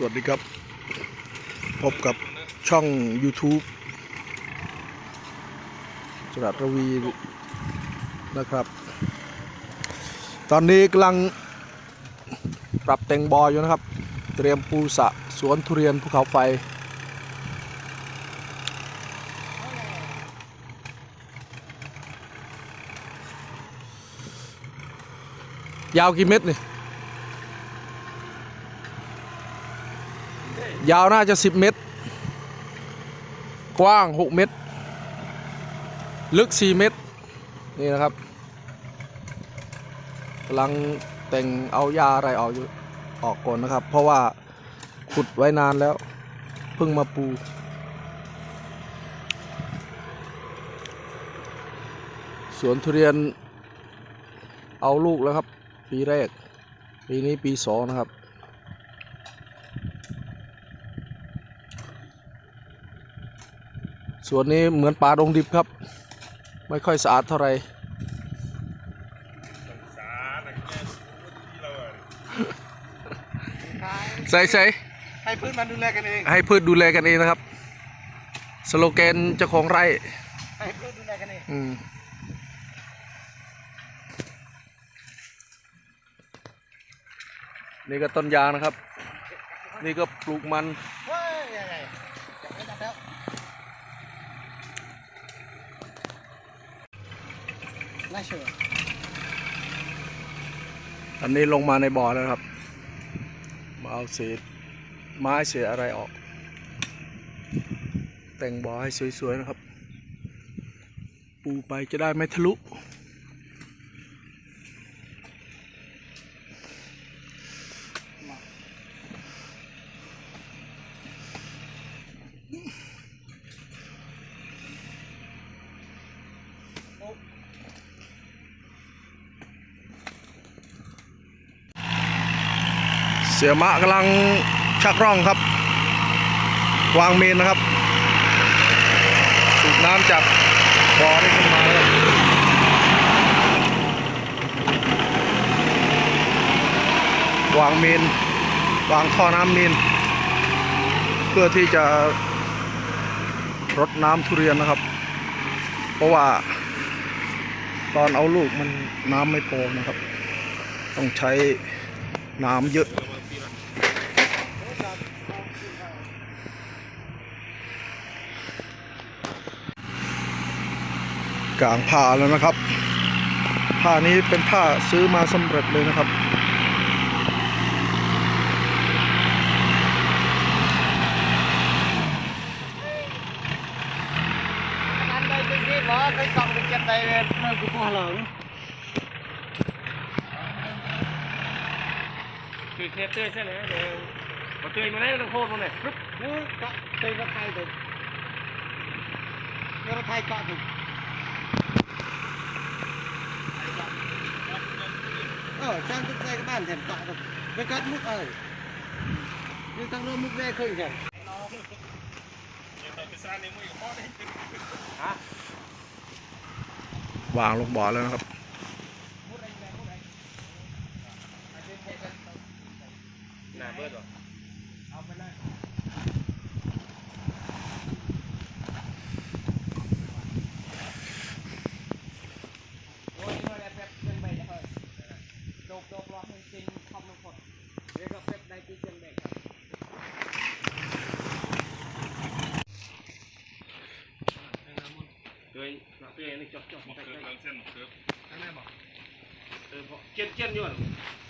สวัสดีครับ พบกับช่อง YouTube จรัสรวีนะครับ ตอนนี้กำลังปรับแต่งบออยู่นะครับ เตรียมปูสะสวนทุเรียนภูเขาไฟ ยาวกี่เมตรนี่ ยาวน่าจะ 10 เมตร กว้าง 6 เมตร ลึก 4 เมตร นี่นะครับกำลังแต่งเอายาอะไรออกอยู่ออกก่อนนะครับ เพราะว่าขุดไว้นานแล้ว เพิ่งมาปู สวนทุเรียนเอาลูกแล้วครับ ปีแรก ปีนี้ปีสองนะครับ ส่วนนี้เหมือนป่าดงดิบครับ ไม่ค่อยสะอาดเท่าไหร่สาหนักแก่ที่เราอะใส่ใส่ให้พื้นมันดูแลกันเองให้พืชดูแลกันเองนะครับ สโลแกนเจ้าของไร่ให้พื้นดูแลกันเองอืมนี่ก็ต้นยางนะครับ นี่ก็ปลูกมัน เฮ้ยยังไงจับไม่จับแล้ว ไล่เฉยอันนี้ลงมาในบ่อแล้วครับ มาเอาเศษไม้เศษอะไรออก แต่งบ่อให้สวยๆนะครับ ปูไปจะได้ไม่ทะลุ เสียมะกำลังชักร่องครับ วางเมนนะครับ สูบน้ำจากบ่อนี่ขึ้นมาครับวางเมน วางท่อน้ำเมน เพื่อที่จะรดน้ำทุเรียนนะครับ เพราะว่า ตอนเอาลูกมันน้ำไม่พอนะครับ ต้องใช้น้ำเยอะ กลางผ้าแล้วนะครับ ผ้านี้เป็นผ้าซื้อมาสำเร็จเลยนะครับอันใดเป็นที่หมอเคยส่องไปเก็บใดเวรเมื่อกูพูดหลังคือเทปเต้ใช่ไหมเดี๋ยวมาเตยมาได้ต้องโคตรมาเนี่ยปึ๊บนี่ก็เตยก็ไทยเด็ดก็ไทยเกาะถึงเออจ้างตุ๊กใจก็บ้านแถมเกาะถึง ไปกัดมุกเอ้ยนี่ตั้งรวมมุกแม่เคยแถมฮะวางลงบ่อแล้วนะครับ หน้าเบิดหรอเอาไปเลยโอ้ยนี่มันแป๊บเป็นใบจะเฮ้ยโดบโดบรอจริงๆคอมลงพดเดี๋ยวก็แป๊บได้ปีเจียงเด็กครับเฮ้ยห นักเตี้ยนี่จบจบใกล้ใกล้เส้นเกือบแม่บอกเออพอเจียนเจียนอยู่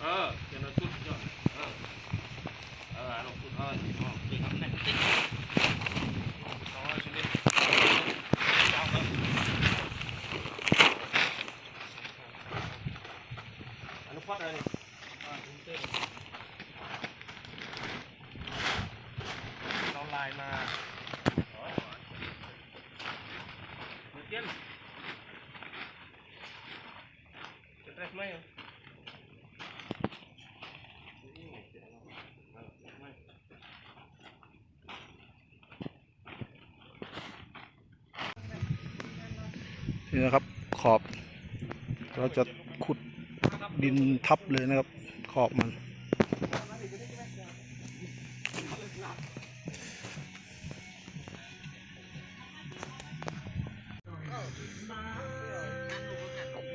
เออเจียนสุดยอดเออเออลงทุนเอออ๋อดีครับเนี่ยติ๊กเอาไว้ชิ้นนี้เอาครับอนุพัฒน์อะไรนี่อ่าถุงเต้นเราลายมาอ๋ อเดี๋ยวเตี้ยนไหมนี่นะครับ ขอบ เราจะขุดดินทับเลยนะครับ ขอบมัน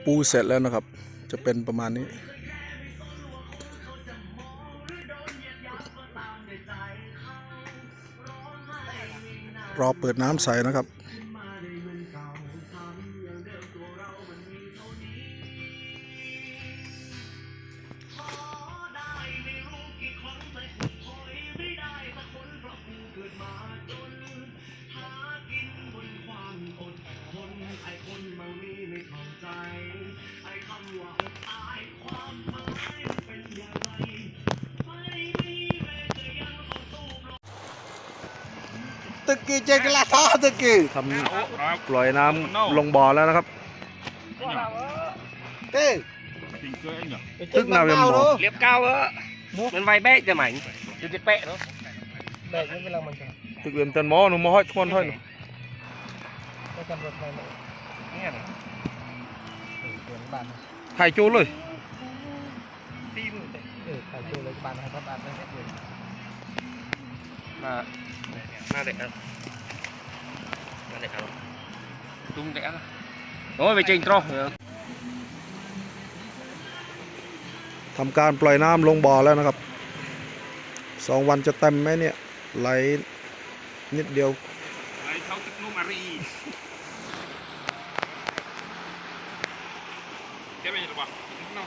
ปูเสร็จแล้วนะครับ จะเป็นประมาณนี้ รอเปิดน้ำใสนะครับ ตึกกี้เจกลาท่าตึกกี้ทำปล่อยน้ำลงบ่อแล้วนะครับเต้ตึกนาวยังบ่อ liệp cao á mình vay bé cho mảnh chứ cái bẹ nó ตึกเรียนเตันหมอหนูมาห้อยทวนห้อยหนู nghe này ถ่ายจูเลย tim mà na đẹp không na đẹp không tung đẹp nói về trình tro ทำการปล่อยน้ำลงบ่อแล้วนะครับสองวันจะเต็มไหมเนี่ยไหลนิดเดียว Đấy, thâu tức nô mà ri Cái này là bằng Nó